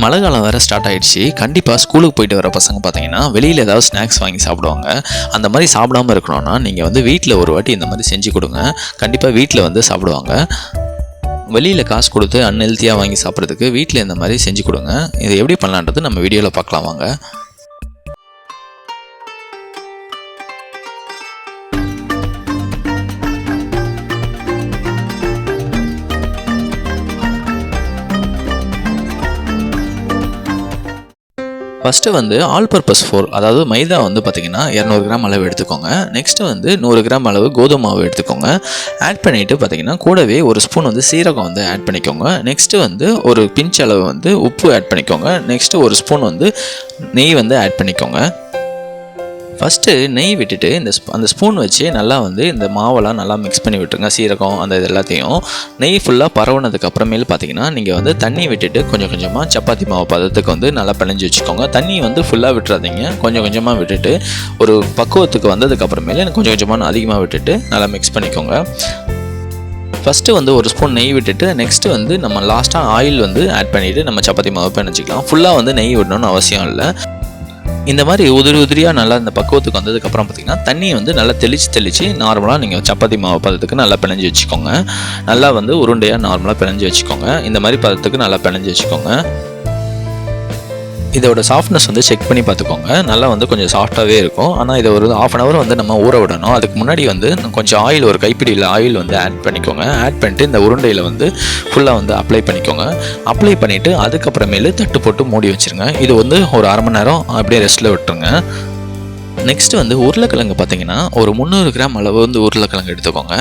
மழை காலம் வேறு ஸ்டார்ட் ஆகிடுச்சு கண்டிப்பாக ஸ்கூலுக்கு போயிட்டு வர பசங்க பார்த்தீங்கன்னா வெளியில் ஏதாவது ஸ்நாக்ஸ் வாங்கி சாப்பிடுவாங்க. அந்த மாதிரி சாப்பிடாம இருக்கணும்னா நீங்கள் வந்து வீட்டில் ஒரு வாட்டி இந்த மாதிரி செஞ்சு கொடுங்க. கண்டிப்பாக வீட்டில் வந்து சாப்பிடுவாங்க. வெளியில் காசு கொடுத்து அன்ஹெல்த்தியாக வாங்கி சாப்பிட்றதுக்கு வீட்டில் இந்த மாதிரி செஞ்சு கொடுங்க. இதை எப்படி பண்ணலான்றது நம்ம வீடியோவில் பார்க்கலாம் வாங்க. ஃபஸ்ட்டு வந்து ஆல் பர்பஸ் ஃபோர் அதாவது மைதா வந்து பார்த்திங்கன்னா இரநூறு கிராம் அளவு எடுத்துக்கோங்க. நெக்ஸ்ட்டு வந்து நூறு கிராம் அளவு கோதுமை மாவு எடுத்துக்கோங்க. ஆட் பண்ணிவிட்டு பார்த்தீங்கன்னா கூடவே ஒரு ஸ்பூன் வந்து சீரகம் வந்து ஆட் பண்ணிக்கோங்க. நெக்ஸ்ட்டு வந்து ஒரு பிஞ்ச் அளவு வந்து உப்பு ஆட் பண்ணிக்கோங்க. நெக்ஸ்ட்டு ஒரு ஸ்பூன் வந்து நெய் வந்து ஆட் பண்ணிக்கோங்க. ஃபஸ்ட்டு நெய் விட்டுட்டு இந்த அந்த ஸ்பூன் வச்சு நல்லா வந்து இந்த மாவெல்லாம் நல்லா மிக்ஸ் பண்ணி விட்டுருங்க. சீரகம் அந்த இது எல்லாத்தையும். நெய் ஃபுல்லாக பரவுனதுக்கு அப்புறமேல் பார்த்தீங்கன்னா நீங்கள் வந்து தண்ணி விட்டுட்டு கொஞ்சம் கொஞ்சமாக சப்பாத்தி மாவு பதத்துக்கு வந்து நல்லா பிணைஞ்சு வச்சுக்கோங்க. தண்ணி வந்து ஃபுல்லாக விட்டுறாதீங்க. கொஞ்சம் கொஞ்சமாக விட்டுட்டு ஒரு பக்குவத்துக்கு வந்ததுக்கு அப்புறமேல கொஞ்சம் கொஞ்சமாக அதிகமாக விட்டுட்டு நல்லா மிக்ஸ் பண்ணிக்கோங்க. ஃபஸ்ட்டு வந்து ஒரு ஸ்பூன் நெய் விட்டுட்டு நெக்ஸ்ட்டு வந்து நம்ம லாஸ்ட்டாக ஆயில் வந்து ஆட் பண்ணிவிட்டு நம்ம சப்பாத்தி மாவு பிணைச்சிக்கலாம் ஃபுல்லாக வந்து நெய் விடணும்னு அவசியம் இல்லை. இந்த மாதிரி உதிரி உதிரியாக நல்லா இந்த பக்குவத்துக்கு வந்ததுக்கப்புறம் பார்த்தீங்கன்னா தண்ணியை வந்து நல்லா தெளித்து தெளித்து நார்மலாக நீங்கள் சப்பாத்தி மாவு பதத்துக்கு நல்லா பிணைஞ்சு வச்சுக்கோங்க. நல்லா வந்து உருண்டையாக நார்மலாக பிணைஞ்சு வச்சுக்கோங்க. இந்த மாதிரி பதத்துக்கு நல்லா பிணைஞ்சு வச்சுக்கோங்க. இதோட சாஃப்ட்னஸ் வந்து செக் பண்ணி பார்த்துக்கோங்க. நல்லா வந்து கொஞ்சம் சாஃப்டாகவே இருக்கும். ஆனால் இதை ஒரு ஆஃப் அன் ஹவர் வந்து நம்ம ஊற விடணும். அதுக்கு முன்னாடி வந்து கொஞ்சம் ஆயில் ஒரு கைப்பிடியில் ஆயில் வந்து ஆட் பண்ணிக்கோங்க. ஆட் பண்ணிட்டு இந்த உருண்டையில் வந்து ஃபுல்லாக வந்து அப்ளை பண்ணிக்கோங்க. அப்ளை பண்ணிவிட்டு அதுக்கப்புறமேலு தட்டு போட்டு மூடி வச்சிருங்க. இது வந்து ஒரு அரை மணி நேரம் அப்படியே ரெஸ்ட்டில் விட்டுருங்க. நெக்ஸ்ட் வந்து உருளைக்கிழங்கு பார்த்தீங்கன்னா ஒரு முந்நூறு கிராம் அளவு வந்து உருளைக்கிழங்கு எடுத்துக்கோங்க.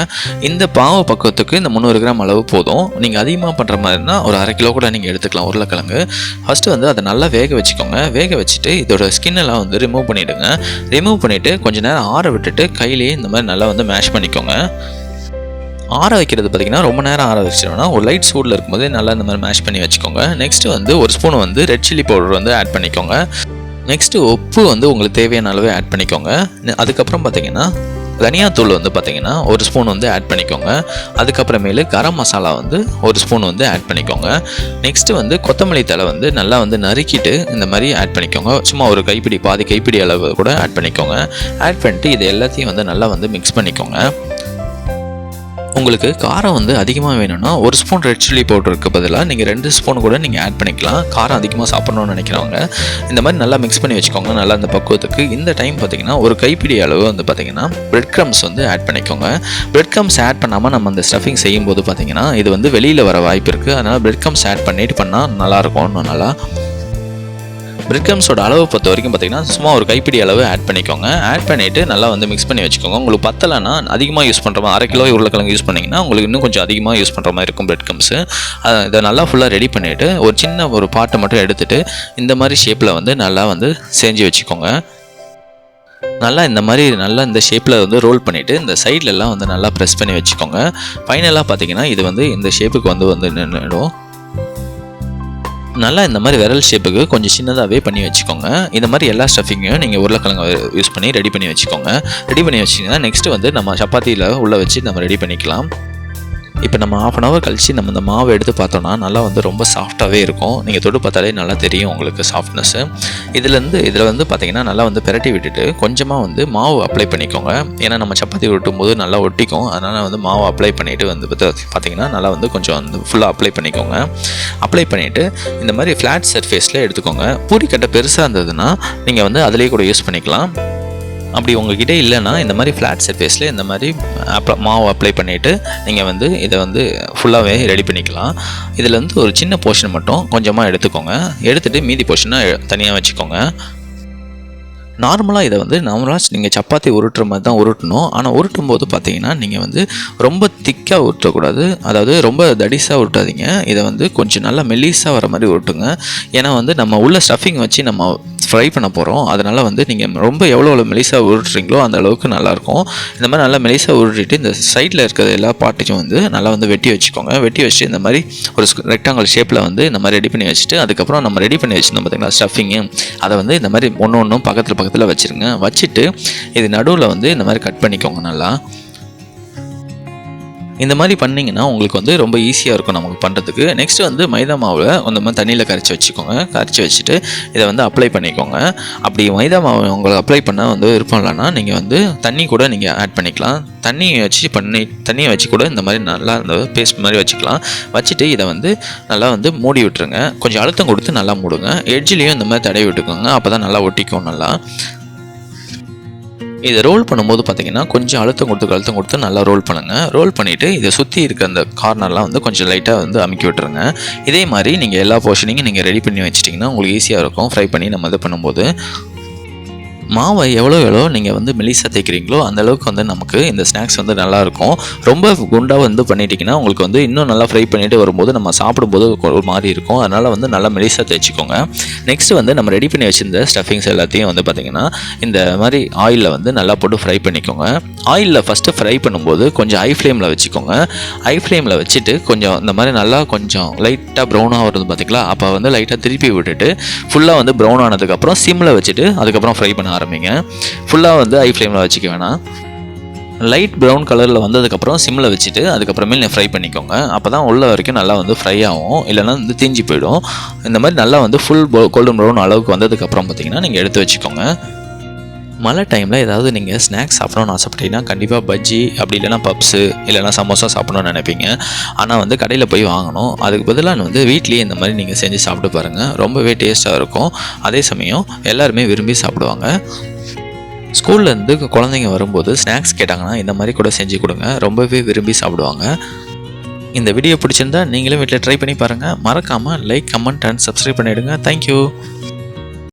இந்த பாவ பக்குவத்துக்கு இந்த முந்நூறு கிராம் அளவு போதும். நீங்கள் அதிகமாக பண்ணுற மாதிரினா ஒரு அரை கிலோ கூட நீங்கள் எடுத்துக்கலாம் உருளைக்கிழங்கு. ஃபஸ்ட்டு வந்து அதை நல்லா வேக வச்சுக்கோங்க. வேக வச்சுட்டு இதோட ஸ்கின் எல்லாம் வந்து ரிமூவ் பண்ணிவிடுங்க ரிமூவ் பண்ணிவிட்டு கொஞ்ச நேரம் ஆற விட்டுட்டு கையிலேயே இந்த மாதிரி நல்லா வந்து மேஷ் பண்ணிக்கோங்க. ஆற வைக்கிறது பார்த்தீங்கன்னா ரொம்ப நேரம் ஆற வச்சிட்டோம்னா ஒரு லைட் சூடில் இருக்கும்போது நல்லா இந்த மாதிரி மேஷ் பண்ணி வச்சுக்கோங்க. நெக்ஸ்ட்டு வந்து ஒரு ஸ்பூன் வந்து ரெட் சில்லி பவுடர் வந்து ஆட் பண்ணிக்கோங்க. நெக்ஸ்ட்டு உப்பு வந்து உங்களுக்கு தேவையான அளவு ஆட் பண்ணிக்கோங்க. நெ- அதுக்கப்புறம் பார்த்தீங்கன்னா தனியாத்தூள் வந்து பார்த்தீங்கன்னா ஒரு ஸ்பூன் வந்து ஆட் பண்ணிக்கோங்க. அதுக்கப்புறமேலு கரம் மசாலா வந்து ஒரு ஸ்பூன் வந்து ஆட் பண்ணிக்கோங்க. நெக்ஸ்ட்டு வந்து கொத்தமல்லி தழை வந்து நல்லா வந்து நறுக்கிட்டு இந்த மாதிரி ஆட் பண்ணிக்கோங்க. சும்மா ஒரு கைப்பிடி பாதி கைப்பிடி அளவு கூட ஆட் பண்ணிக்கோங்க. ஆட் பண்ணிட்டு இது எல்லாத்தையும் வந்து நல்லா வந்து மிக்ஸ் பண்ணிக்கோங்க. உங்களுக்கு காரம் வந்து அதிகமாக வேணும்னா ஒரு ஸ்பூன் ரெட் சில்லி பவுடருக்கு பதிலாக நீங்கள் ரெண்டு ஸ்பூன் கூட நீங்கள் ஆட் பண்ணிக்கலாம். காரம் அதிகமாக சாப்பிட்ணுன்னு நினைக்கிறவங்க இந்த மாதிரி நல்லா மிக்ஸ் பண்ணி வச்சுக்கோங்க நல்லா அந்த பக்குவத்துக்கு. இந்த டைம் பார்த்தீங்கன்னா ஒரு கைப்பிடி அளவு வந்து பார்த்தீங்கன்னா பிரெட் க்ரம்ஸ் வந்து ஆட் பண்ணிக்கோங்க. பிரெட் க்ரம்ஸ் ஆட் பண்ணாமல் நம்ம அந்த ஸ்டஃபிங் செய்யும்போது பார்த்தீங்கன்னா இது வந்து வெளியில் வர வாய்ப்பு இருக்குது அதனால் பிரெட் க்ரம்ஸ் ஆட் பண்ணிட்டு பண்ணால் நல்லாயிருக்கும் இன்னும் நல்லா பிரிக்கம்ஸோட அளவு பொறுத்த வரைக்கும் பார்த்தீங்கன்னா சும்மா ஒரு கைப்பிடி அளவு ஆட் பண்ணிக்கோங்க. ஆட் பண்ணிவிட்டு நல்லா வந்து மிக்ஸ் பண்ணி வச்சுக்கோங்க. உங்களுக்கு பத்தலைன்னா அதிகமாக யூஸ் பண்ணுற மாதிரி அரை கிலோ உருளைக்கிழங்கு யூஸ் பண்ணிங்கன்னா உங்களுக்கு இன்னும் கொஞ்சம் அதிகமாக யூஸ் பண்ணுற மாதிரி இருக்கும் பிரெட் க்ரம்ஸு இதை நல்லா ஃபுல்லாக ரெடி பண்ணிவிட்டு ஒரு சின்ன ஒரு பாட்டை மட்டும் எடுத்துகிட்டு இந்த மாதிரி ஷேப்பில் வந்து நல்லா வந்து செஞ்சு வச்சுக்கோங்க. நல்லா இந்த மாதிரி நல்லா இந்த ஷேப்பில் வந்து ரோல் பண்ணிவிட்டு இந்த சைட்லலாம் வந்து நல்லா ப்ரெஸ் பண்ணி வச்சுக்கோங்க. ஃபைனலாக பார்த்தீங்கன்னா இது வந்து இந்த ஷேப்புக்கு வந்து வந்து நின்றுடும் நல்லா இந்த மாதிரி விரல் ஷேப்புக்கு கொஞ்சம் சின்னதாகவே பண்ணி வச்சுக்கோங்க. இந்த மாதிரி எல்லா ஸ்டஃபிங்கையும் நீங்கள் உருளைக்கிழங்கு யூஸ் பண்ணி ரெடி பண்ணி வச்சுக்கோங்க. ரெடி பண்ணி வச்சிங்கன்னா நெக்ஸ்ட்டு வந்து நம்ம சப்பாத்தியில் உள்ளே வச்சு நம்ம ரெடி பண்ணிக்கலாம். இப்போ நம்ம ஆஃப் அன் ஹவர் கழிச்சு நம்ம இந்த மாவை எடுத்து பார்த்தோன்னா நல்லா வந்து ரொம்ப சாஃப்டாகவே இருக்கும். நீங்கள் தொட்டு பார்த்தாலே நல்லா தெரியும் உங்களுக்கு சாஃப்ட்னஸ்ஸு இதுலேருந்து இதில் வந்து பார்த்திங்கன்னா நல்லா வந்து பிரட்டி விட்டுட்டு கொஞ்சமாக வந்து மாவு அப்ளை பண்ணிக்கோங்க. ஏன்னா நம்ம சப்பாத்தி ஒட்டும் போது நல்லா ஒட்டிக்கும். அதனால் வந்து மாவு அப்ளை பண்ணிவிட்டு வந்து பார்த்திங்கன்னா நல்லா வந்து கொஞ்சம் வந்து ஃபுல்லாக அப்ளை பண்ணிக்கோங்க. அப்ளை பண்ணிவிட்டு இந்த மாதிரி ஃப்ளாட் சர்ஃபேஸில் எடுத்துக்கோங்க. பூரிக்கட்டை பெருசாக இருந்ததுன்னா நீங்கள் வந்து அதிலேயே கூட யூஸ் பண்ணிக்கலாம். அப்படி உங்ககிட்ட இல்லைன்னா இந்த மாதிரி ஃப்ளாட் சர்ஃபேஸில் இந்த மாதிரி அப்ளை மாவு அப்ளை பண்ணிவிட்டு நீங்கள் வந்து இதை வந்து ஃபுல்லாகவே ரெடி பண்ணிக்கலாம். இதில் வந்து ஒரு சின்ன போர்ஷன் மட்டும் கொஞ்சமாக எடுத்துக்கோங்க. எடுத்துகிட்டு மீதி போர்ஷனை தனியாக வச்சுக்கோங்க. நார்மலாக இதை வந்து நார்மலாக நீங்கள் சப்பாத்தி உருட்டுற மாதிரி தான் உருட்டணும். ஆனால் உருட்டும் போது பார்த்தீங்கன்னா நீங்கள் வந்து ரொம்ப திக்காக உருட்டக்கூடாது. அதாவது ரொம்ப தடிசாக உருட்டாதீங்க. இதை வந்து கொஞ்சம் நல்லா மெல்லிஸாக வர மாதிரி உருட்டுங்க. ஏன்னா வந்து நம்ம உள்ள ஸ்டஃபிங் வச்சு நம்ம ஃப்ரை பண்ண போகிறோம் அதனால் வந்து நீங்கள் ரொம்ப எவ்வளோ எவ்வளோ மெலிசாக உருட்டுறீங்களோ அந்த அளவுக்கு நல்லாயிருக்கும். இந்த மாதிரி நல்லா மெலிசாக உருட்டிட்டு இந்த சைடில் இருக்கிற எல்லா பாட்டையும் வந்து நல்லா வந்து வெட்டி வச்சுக்கோங்க. வெட்டி வச்சுட்டு இந்த மாதிரி ஒரு ரெக்டாங்கல் ஷேப்பில் வந்து இந்த மாதிரி ரெடி பண்ணி வச்சுட்டு அதுக்கப்புறம் நம்ம ரெடி பண்ணி வச்சுருந்தோம் பார்த்தீங்களா ஸ்டஃபிங்கு அதை வந்து இந்த மாதிரி ஒன்று ஒன்றும் பக்கத்தில் பக்கத்தில் வச்சுருங்க. வச்சுட்டு இது நடுவில் வந்து இந்த மாதிரி கட் பண்ணிக்கோங்க நல்லா. இந்த மாதிரி பண்ணிங்கன்னா உங்களுக்கு வந்து ரொம்ப ஈஸியாக இருக்கும் நமக்கு பண்ணுறதுக்கு நெக்ஸ்ட்டு வந்து மைதா மாவில் அந்த மாதிரி தண்ணியில் கரைச்சி வச்சுக்கோங்க. கரைச்சி வச்சுட்டு இதை வந்து அப்ளை பண்ணிக்கோங்க. அப்படி மைதா மாவு உங்களுக்கு அப்ளை பண்ண வந்து விருப்பம் இல்லைன்னா நீங்கள் வந்து தண்ணி கூட நீங்கள் ஆட் பண்ணிக்கலாம். தண்ணியை வச்சு பண்ணி தண்ணியை வச்சு கூட இந்த மாதிரி நல்லா இந்த பேஸ்ட் மாதிரி வச்சுக்கலாம். வச்சுட்டு இதை வந்து நல்லா வந்து மூடி விட்டுருங்க. கொஞ்சம் அழுத்தம் கொடுத்து நல்லா மூடுங்க. எட்ஜ்லேயும் இந்த மாதிரி தடவி விட்டுக்கோங்க. அப்போ தான் நல்லா ஒட்டிக்கும் நல்லா. இதை ரோல் பண்ணும்போது பார்த்தீங்கன்னா கொஞ்சம் அழுத்தம் கொடுத்து அழுத்தம் கொடுத்து நல்லா ரோல் பண்ணுங்கள் ரோல் பண்ணிவிட்டு இதை சுற்றி இருக்க அந்த கார்னர்லாம் வந்து கொஞ்சம் லைட்டாக வந்து அமுக்கி விட்டுருங்க. இதே மாதிரி நீங்கள் எல்லா போர்ஷனையும் நீங்கள் ரெடி பண்ணி வச்சிட்டிங்கன்னா உங்களுக்கு ஈஸியாக இருக்கும். ஃப்ரை பண்ணி நம்ம இதை பண்ணும்போது மாவை எவ்வளோ எவ்வளோ நீங்கள் வந்து மெலிசாக தேய்க்கிறீங்களோ அந்த அளவுக்கு வந்து நமக்கு இந்த ஸ்நாக்ஸ் வந்து நல்லாயிருக்கும். ரொம்ப குண்டாக வந்து பண்ணிட்டீங்கன்னா உங்களுக்கு வந்து இன்னும் நல்லா ஃப்ரை பண்ணிட்டு வரும்போது நம்ம சாப்பிடும்போது ஒரு மாதிரி இருக்கும். அதனால் வந்து நல்லா மெலிசாக தேய்ச்சிக்கோங்க. நெக்ஸ்ட் வந்து நம்ம ரெடி பண்ணி வச்சிருந்த ஸ்டஃபிங்ஸ் எல்லாத்தையும் வந்து பார்த்திங்கன்னா இந்த மாதிரி ஆயிலில் வந்து நல்லா போட்டு ஃப்ரை பண்ணிக்கோங்க. ஆயிலில் ஃபஸ்ட்டு ஃப்ரை பண்ணும்போது கொஞ்சம் ஹை ஃப்ளேமில் வச்சுக்கோங்க. ஹை ஃப்ளேமில் வச்சுட்டு கொஞ்சம் இந்த மாதிரி நல்லா கொஞ்சம் லைட்டாக ப்ரௌனாக வருது பார்த்தீங்களா? அப்போ வந்து லைட்டாக திருப்பி விட்டுட்டு ஃபுல்லாக வந்து ப்ரௌன் ஆனதுக்கப்புறம் சிம்மில் வச்சுட்டு அதுக்கப்புறம் ஃப்ரை பண்ண ஆரம்பிங்க. ஃபுல்லாக வந்து ஹை ஃப்ளேமில் வச்சுக்க வேணாம். லைட் ப்ரௌன் கலரில் வந்ததுக்கப்புறம் சிம்மில் வச்சுட்டு அதுக்கப்புறமேல் ஃப்ரை பண்ணிக்கோங்க. அப்போ தான் உள்ள வரைக்கும் நல்லா வந்து ஃப்ரை ஆகும். இல்லைன்னா வந்து தீஞ்சு போயிடும். இந்த மாதிரி நல்லா வந்து ஃபுல் கோல்டன் ப்ரௌன் அளவுக்கு வந்ததுக்கப்புறம் பார்த்தீங்கன்னா நீங்கள் எடுத்து வச்சுக்கோங்க. மழை டைமில் ஏதாவது நீங்கள் ஸ்நாக்ஸ் சாப்பிடணும்னு ஆசைப்பட்டீங்கன்னா கண்டிப்பாக பஜ்ஜி அப்படி இல்லைனா பப்ஸு இல்லைனா சமோசா சாப்பிடணும்னு நினைப்பீங்க. ஆனால் வந்து கடையில் போய் வாங்கணும். அதுக்கு பதிலாக வந்து வீட்லேயே இந்த மாதிரி நீங்கள் செஞ்சு சாப்பிட்டு பாருங்கள் ரொம்பவே டேஸ்ட்டாக இருக்கும். அதே சமயம் எல்லாருமே விரும்பி சாப்பிடுவாங்க. ஸ்கூல்லேருந்து குழந்தைங்க வரும்போது ஸ்நாக்ஸ் கேட்டாங்கன்னா இந்த மாதிரி கூட செஞ்சு கொடுங்க. ரொம்பவே விரும்பி சாப்பிடுவாங்க. இந்த வீடியோ பிடிச்சிருந்தா நீங்களும் வீட்டில் ட்ரை பண்ணி பாருங்கள் மறக்காமல் லைக் கமெண்ட் அண்ட் சப்ஸ்கிரைப் பண்ணிவிடுங்க தேங்க்யூ